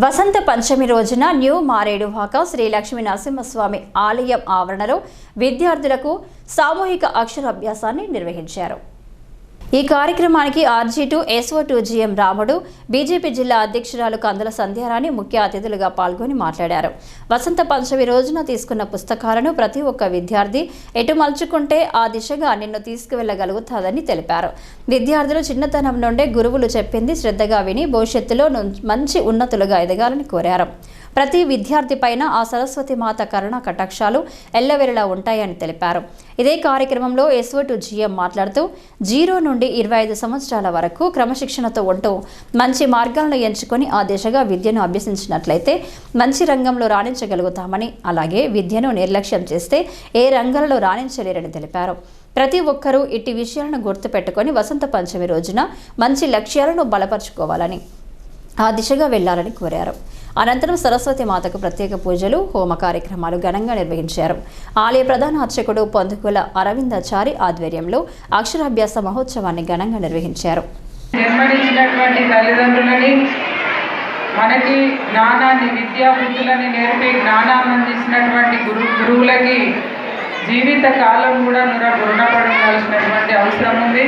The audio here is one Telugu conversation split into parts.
వసంత పంచమి రోజున న్యూ మారేడువాక శ్రీ లక్ష్మీ నరసింహస్వామి ఆలయం ఆవరణలో విద్యార్థులకు సామూహిక అక్షరాభ్యాసాన్ని నిర్వహించారు. ఈ కార్యక్రమానికి RG two SO two GM Ramudu BJP జిల్లా అధ్యక్షురాలు కందుల సంధ్యారాణి ముఖ్య అతిథులుగా పాల్గొని మాట్లాడారు. వసంత పంచమి రోజున తీసుకున్న పుస్తకాలను ప్రతి ఒక్క విద్యార్థి ఎటు మలుచుకుంటే ఆ దిశగా నిన్ను తీసుకువెళ్ళగలుగుతాదని తెలిపారు. విద్యార్థులు చిన్నతనం నుండే గురువులు చెప్పింది శ్రద్ధగా విని భవిష్యత్తులో మంచి ఉన్నతులుగా ఎదగాలని కోరారు. ప్రతి విద్యార్థి పైన ఆ సరస్వతి మాత కరుణ కటాక్షాలు ఎల్లవెరలా ఉంటాయని తెలిపారు. ఇదే కార్యక్రమంలో ఎస్ఓ టు జిఎం మాట్లాడుతూ జీరో నుండి ఇరవై ఐదు సంవత్సరాల వరకు క్రమశిక్షణతో ఉంటూ మంచి మార్గాలను ఎంచుకొని ఆ దిశగా విద్యను అభ్యసించినట్లయితే మంచి రంగంలో రాణించగలుగుతామని అలాగే విద్యను నిర్లక్ష్యం చేస్తే ఏ రంగంలో రాణించలేరని తెలిపారు. ప్రతి ఒక్కరూ ఇట్టి విషయాలను గుర్తుపెట్టుకొని వసంత పంచమి రోజున మంచి లక్ష్యాలను బలపరుచుకోవాలని ఆ దిశగా వెళ్ళాలని కోరారు. అనంతరం సరస్వతి మాతకు ప్రత్యేక పూజలు హోమ కార్యక్రమాలు ఘనంగా నిర్వహించారు. ఆలయ ప్రధాన అర్చకుడు పొందుకుల అరవిందాచారి ఆధ్వర్యంలో అక్షరాభ్యాస మహోత్సవాన్ని ఘనంగా నిర్వహించారు. జన్మనిచ్చినటువంటి తల్లిదండ్రులని మనకి జ్ఞానాన్ని విద్యా బుద్ధులని నేర్పి జ్ఞానాన్ని అందించినటువంటి గురు గురువులకి జీవిత కాలం కూడా రుణ రుణపడి ఉండాల్సినటువంటి అవసరం ఉంది.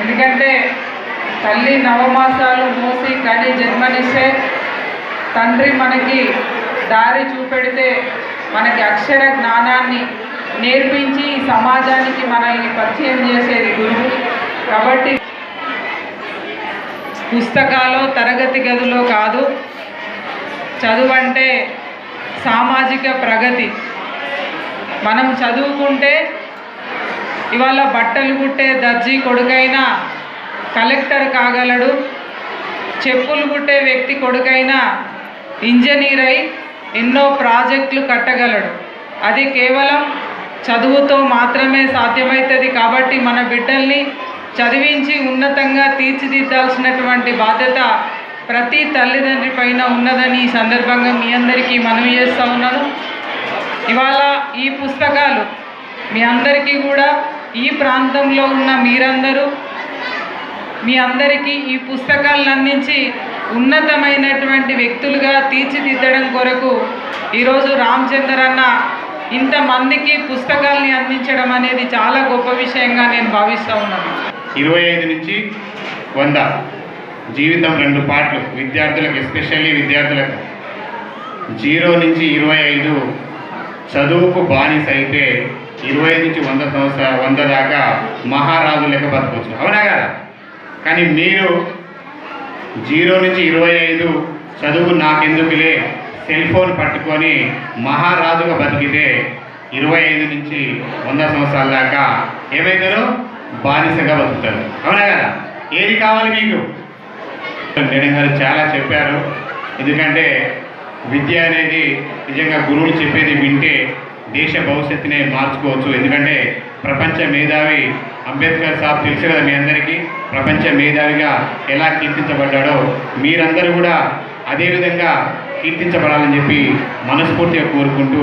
ఎందుకంటే తల్లి నవమాసాలు మోసి కని జన్మనిస్తే తండ్రి మనకి దారి చూపెడితే మనకి అక్షర జ్ఞానాన్ని నేర్పించి సమాజానికి మనల్ని పరిచయం చేసేది గురువు. కాబట్టి పుస్తకాలు తరగతి గదిలో కాదు చదువంటే సామాజిక ప్రగతి. మనం చదువుకుంటే ఇవాళ బట్టలు కుట్టే దర్జీ కొడుకైనా కలెక్టర్ కాగలడు. చెప్పులు కుట్టే వ్యక్తి కొడుకైనా ఇంజనీర్ అయి ఎన్నో ప్రాజెక్టులు కట్టగలడు. అది కేవలం చదువుతో మాత్రమే సాధ్యమవుతుంది కాబట్టి మన బిడ్డల్ని చదివించి ఉన్నతంగా తీర్చిదిద్దాల్సినటువంటి బాధ్యత ప్రతి తల్లిదండ్రి పైన ఉన్నదని ఈ సందర్భంగా మీ అందరికీ మనవి చేస్తూ ఉన్నాను. ఇవాళ ఈ పుస్తకాలు మీ అందరికీ కూడా ఈ ప్రాంతంలో ఉన్న మీరందరూ మీ అందరికీ ఈ పుస్తకాలను అందించి ఉన్నతమైనటువంటి వ్యక్తులుగా తీర్చిదిద్దడం కొరకు ఈరోజు రామచందర్ అన్న ఇంతమందికి పుస్తకాల్ని అందించడం అనేది చాలా గొప్ప విషయంగా నేను భావిస్తూ ఉన్నాను. ఇరవై ఐదు నుంచి వంద జీవితం రెండు పాటలు విద్యార్థులకు ఎస్పెషల్లీ విద్యార్థులకు. జీరో నుంచి ఇరవై ఐదు చదువుకు బానిస అయితే ఇరవై నుంచి వంద సంవత్సరాల వంద దాకా మహారాజు లెక్క బతకొచ్చు. అవునా కదా? కానీ మీరు జీరో నుంచి ఇరవై ఐదు చదువు నాకెందుకులే? సెల్ ఫోన్ పట్టుకొని మహారాజుగా బతికితే ఇరవై ఐదు నుంచి వంద సంవత్సరాల దాకా ఏమవుతారు బానిసగా బతుకుతారు. అవునా కదా? ఏది కావాలి మీకు? మేడం గారు చాలా చెప్పారు. ఎందుకంటే విద్య అనేది నిజంగా గురువులు చెప్పేది వింటే దేశ భవిష్యత్తునే మార్చుకోవచ్చు. ఎందుకంటే ప్రపంచ మేధావి అంబేద్కర్ సాబ్ తెలుసు కదా మీ అందరికీ? ప్రపంచ మేధావిగా ఎలా కీర్తించబడ్డాడో మీరందరూ కూడా అదేవిధంగా కీర్తించబడాలని చెప్పి మనస్ఫూర్తిగా కోరుకుంటూ